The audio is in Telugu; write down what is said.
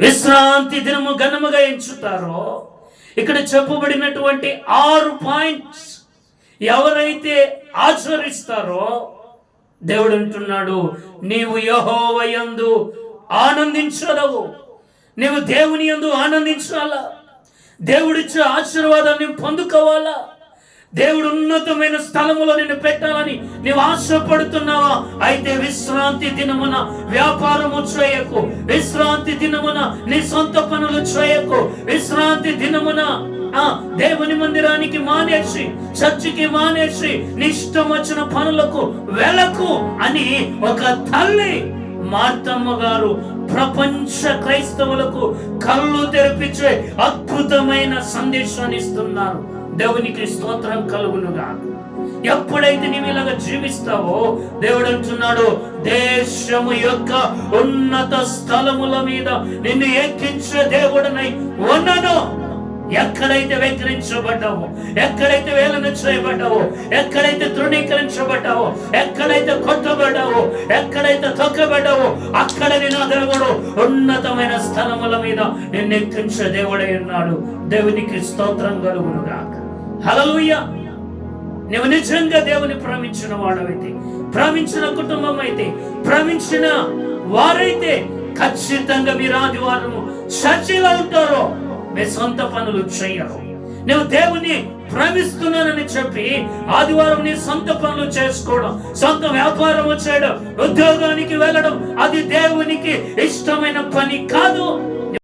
విశ్రాంతి దినము ఘనముగా ఎంచుతారో ఇక్కడ చెప్పబడినటువంటి ఆరు పాయింట్స్ ఎవరైతే ఆచరిస్తారో దేవుడు అంటున్నాడు నీవు యహోవయందు ఆనందించదవు నీవు దేవుని యందు ఆనందించాలా? దేవుడిచ్చే ఆశీర్వాదాన్ని పొందుకోవాలా? దేవుడు ఉన్నతమైన స్థలములో నిన్ను పెట్టాలని నీవు ఆశపడుతున్నావా? అయితే విశ్రాంతి దినమున వ్యాపారము చేయకు. విశ్రాంతి దినమున నీ సొంత పనులు చేయకు. విశ్రాంతి దినమున ఆ దేవుని మందిరానికి మానేసి చర్చికి మానేసి నీ ఇష్టం వచ్చిన పనులకు వెళ్ళకు అని ఒక తల్లి మార్తమ్మ గారు ప్రపంచ క్రైస్తవులకు కళ్ళు తెరిపించే అద్భుతమైన సందేశాన్ని ఇస్తున్నారు. దేవునికి స్తోత్రం కలుగునుగా ఎప్పుడైతే నీవు ఇలాగ జీవిస్తావో దేవుడు అంటున్నాడు దేశము యొక్క ఉన్నత స్థలముల మీద నిన్ను ఎక్కించే దేవుడనై ఉన్నను. ఎక్కడైతే వెక్కిరించబడ్డావో ఎక్కడైతే వేలన చేయబడ్డావో ఎక్కడైతే తృణీకరించబడ్డావో ఎక్కడైతే కొట్టబడ్డావో ఎక్కడైతే తొక్కబడ్డావో అక్కడ నేను దేవుడు ఉన్నతమైన స్థలముల మీద నిన్ను ఎక్కించే దేవుడై ఉన్నాడు. దేవునికి స్తోత్రం కలుగునుగాక. హల్లెలూయ. నువ్వు నిజంగా దేవుని ప్రేమించిన వాడవైతే ప్రేమించిన కుటుంబం అయితే ప్రేమించిన వారైతే ఖచ్చితంగా మీరు ఆదివారము చర్చిలో ఉంటారో మీ సొంత పనులు చేయరు. నువ్వు దేవుని ప్రేమిస్తున్నానని చెప్పి ఆదివారం నీ సొంత పనులు చేసుకోవడం సొంత వ్యాపారం చేయడం ఉద్యోగానికి వెళ్ళడం అది దేవునికి ఇష్టమైన పని కాదు.